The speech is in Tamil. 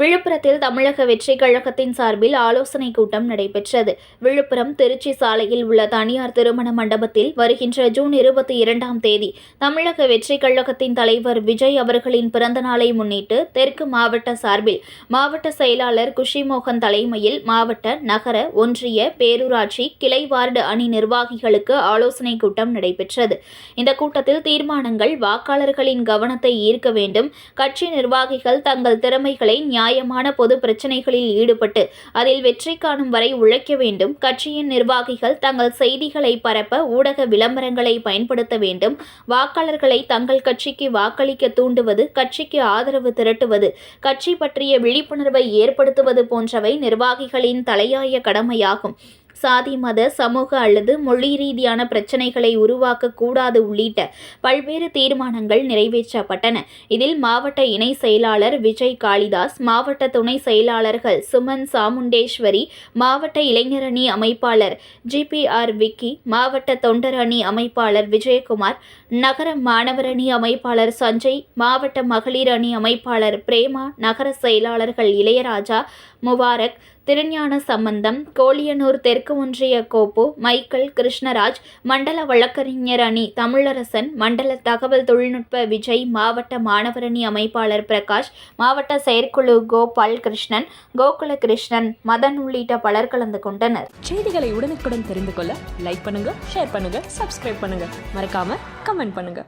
விழுப்புரத்தில் தமிழக வெற்றிக் கழகத்தின் சார்பில் ஆலோசனைக் கூட்டம் நடைபெற்றது. விழுப்புரம் திருச்சி சாலையில் உள்ள தனியார் திருமண மண்டபத்தில் வருகின்ற ஜூன் இருபத்தி இரண்டாம் தேதி தமிழக வெற்றிக் கழகத்தின் தலைவர் விஜய் அவர்களின் பிறந்த நாளை முன்னிட்டு தெற்கு மாவட்ட சார்பில் மாவட்ட செயலாளர் குஷிமோகன் தலைமையில் மாவட்ட நகர ஒன்றிய பேரூராட்சி கிளை வார்டு அணி நிர்வாகிகளுக்கு ஆலோசனைக் கூட்டம் நடைபெற்றது. இந்த கூட்டத்தில் தீர்மானங்கள் வாக்காளர்களின் கவனத்தை ஈர்க்க வேண்டும். கட்சி நிர்வாகிகள் தங்கள் திறமைகளை நியாயமான பொது பிரச்சனைகளில் ஈடுபட்டு அதில் வெற்றி காணும் வரை உழைக்க வேண்டும். கட்சியின் நிர்வாகிகள் தங்கள் செய்திகளை பரப்ப ஊடக விளம்பரங்களை பயன்படுத்த வேண்டும். வாக்காளர்களை தங்கள் கட்சிக்கு வாக்களிக்க தூண்டுவது கட்சிக்கு ஆதரவு திரட்டுவது கட்சி பற்றிய விழிப்புணர்வை ஏற்படுத்துவது போன்றவை நிர்வாகிகளின் தலையாய கடமையாகும். சாதி மத சமூக அல்லது மொழி ரீதியான பிரச்சனைகளை உருவாக்கக்கூடாது உள்ளிட்ட பல்வேறு தீர்மானங்கள் நிறைவேற்றப்பட்டன. இதில் மாவட்ட இணை செயலாளர் விஜய் காளிதாஸ் மாவட்ட துணை செயலாளர்கள் சுமன் சாமுண்டேஸ்வரி மாவட்ட இளைஞரணி அமைப்பாளர் ஜிபிஆர் விக்கி மாவட்ட தொண்டர் அணி அமைப்பாளர் விஜயகுமார் நகர மாணவரணி அமைப்பாளர் சஞ்சய் மாவட்ட மகளிர் அணி அமைப்பாளர் பிரேமா நகர செயலாளர்கள் இளையராஜா முபாரக் திருஞான சம்பந்தம் கோழியனூர் தெற்கு ஒன்றிய கோப்பு மைக்கேல் கிருஷ்ணராஜ் மண்டல வழக்கறிஞர் அணி தமிழரசன் மண்டல தகவல் தொழில்நுட்ப விஜய் மாவட்ட மாணவரணி அமைப்பாளர் பிரகாஷ் மாவட்ட செயற்குழு கோபால் கிருஷ்ணன் கோகுல கிருஷ்ணன் மதன் உள்ளிட்ட பலர் கலந்து கொண்டனர். செய்திகளை உடனுக்குடன் தெரிந்து கொள்ள லைக் பண்ணுங்க ஷேர் பண்ணுங்க சப்ஸ்கிரைப் பண்ணுங்க. மறக்காம கமெண்ட் பண்ணுங்க.